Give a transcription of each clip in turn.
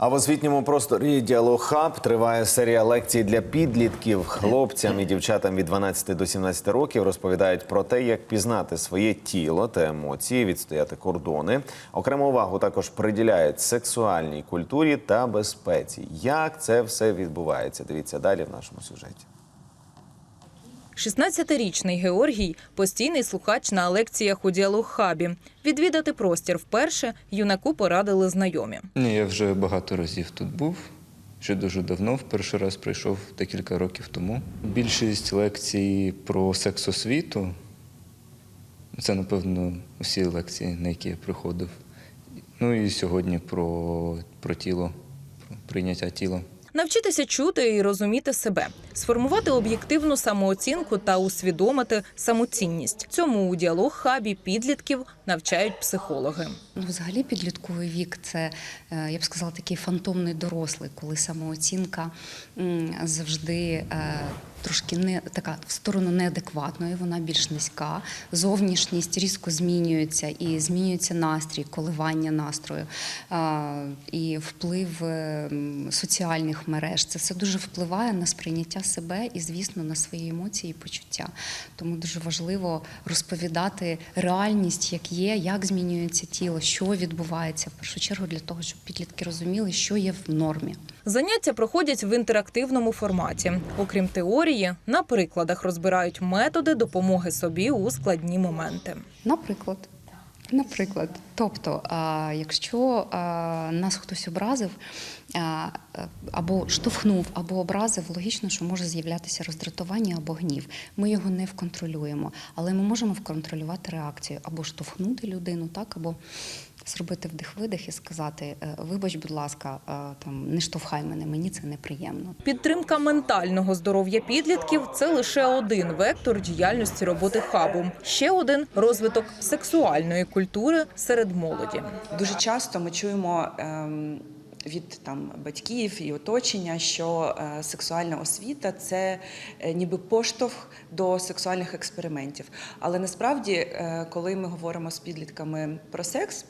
А в освітньому просторі Діалог Хаб триває серія лекцій для підлітків. Хлопцям і дівчатам від 12 до 17 років розповідають про те, як пізнати своє тіло та емоції, відстояти кордони. Окрему увагу також приділяють сексуальній культурі та безпеці. Як це все відбувається? Дивіться далі в нашому сюжеті. 16-річний Георгій постійний слухач на лекціях у діалог хабі. Відвідати простір вперше юнаку порадили знайомі. Я вже багато разів тут був. Ще дуже давно, в перший раз прийшов декілька років тому. Більшість лекцій про сексосвіту. Це, напевно, усі лекції, на які я приходив. Ну і сьогодні про, про тіло, про прийняття тіла. Навчитися чути і розуміти себе, сформувати об'єктивну самооцінку та усвідомити самоцінність. Цьому у діалог хабі підлітків навчають психологи. Ну, взагалі, підлітковий вік це, е, я б сказала, такий фантомний дорослий, коли самооцінка завжди е, трошки не така в сторону неадекватної, вона більш низька. Зовнішність різко змінюється і змінюється настрій, коливання настрою і вплив е, соціальних мереж. Це все дуже впливає на сприйняття себе і, звісно, на свої емоції і почуття. Тому дуже важливо розповідати реальність, як є, як змінюється тіло, що відбувається в першу чергу для того, щоб підлітки розуміли, що є в нормі. Заняття проходять в інтерактивному форматі. Окрім теорії, на прикладах розбирають методи допомоги собі у складні моменти. Наприклад. Наприклад, тобто, якщо нас хтось образив або штовхнув, або образив, логічно, що може з'являтися роздратування або гнів. Ми його не вконтролюємо, але ми можемо вконтролювати реакцію або штовхнути людину, так, або зробити вдих-видих і сказати: е, Вибач, будь ласка, е, там не штовхай мене, мені це неприємно. Підтримка ментального здоров'я підлітків це лише один вектор діяльності роботи хабу. Ще один розвиток сексуальної культури серед молоді. Дуже часто ми чуємо ем, від там батьків і оточення, що е, сексуальна освіта це е, ніби поштовх до сексуальних експериментів. Але насправді, е, коли ми говоримо з підлітками про секс.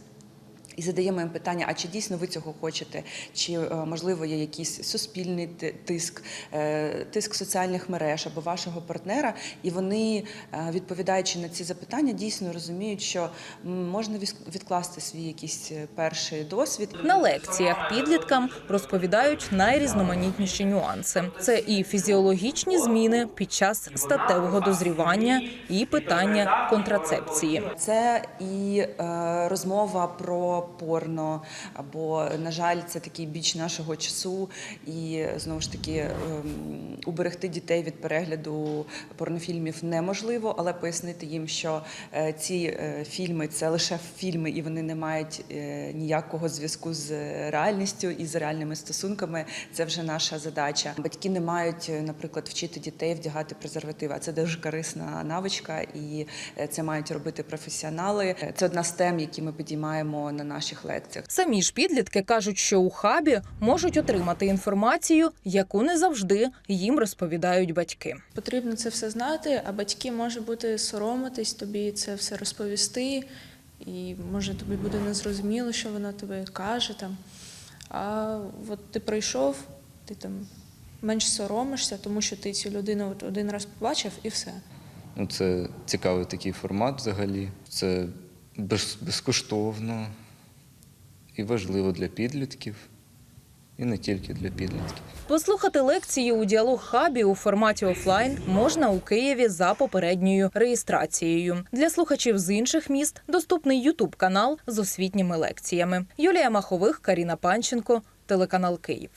І задаємо їм питання: а чи дійсно ви цього хочете? Чи е, можливо є якийсь суспільний тиск, е, тиск соціальних мереж або вашого партнера? І вони, е, відповідаючи на ці запитання, дійсно розуміють, що можна відкласти свій якийсь перший досвід. На лекціях підліткам розповідають найрізноманітніші нюанси. Це і фізіологічні зміни під час статевого дозрівання, і питання контрацепції. Це і розмова про порно, або, на жаль, це такий біч нашого часу, і знову ж таки ем, уберегти дітей від перегляду порнофільмів неможливо, але пояснити їм, що е, ці е, фільми це лише фільми, і вони не мають е, ніякого зв'язку з реальністю і з реальними стосунками. Це вже наша задача. Батьки не мають, наприклад, вчити дітей вдягати презервативи. А це дуже корисна навичка, і це мають робити професіонали. Це одна з тем, які ми підіймаємо на наших лекціях. Самі ж підлітки кажуть, що у хабі можуть отримати інформацію, яку не завжди їм розповідають батьки. Потрібно це все знати, а батьки може бути соромитись тобі це все розповісти, і може тобі буде незрозуміло, що вона тобі каже там. А от ти прийшов, ти там менш соромишся, тому що ти цю людину от один раз побачив і все. Ну, це цікавий такий формат взагалі. Це без, безкоштовно і важливо для підлітків, і не тільки для підлітків. Послухати лекції у діалог хабі у форматі офлайн можна у Києві за попередньою реєстрацією. Для слухачів з інших міст доступний Ютуб канал з освітніми лекціями. Юлія Махових, Каріна Панченко, телеканал Київ.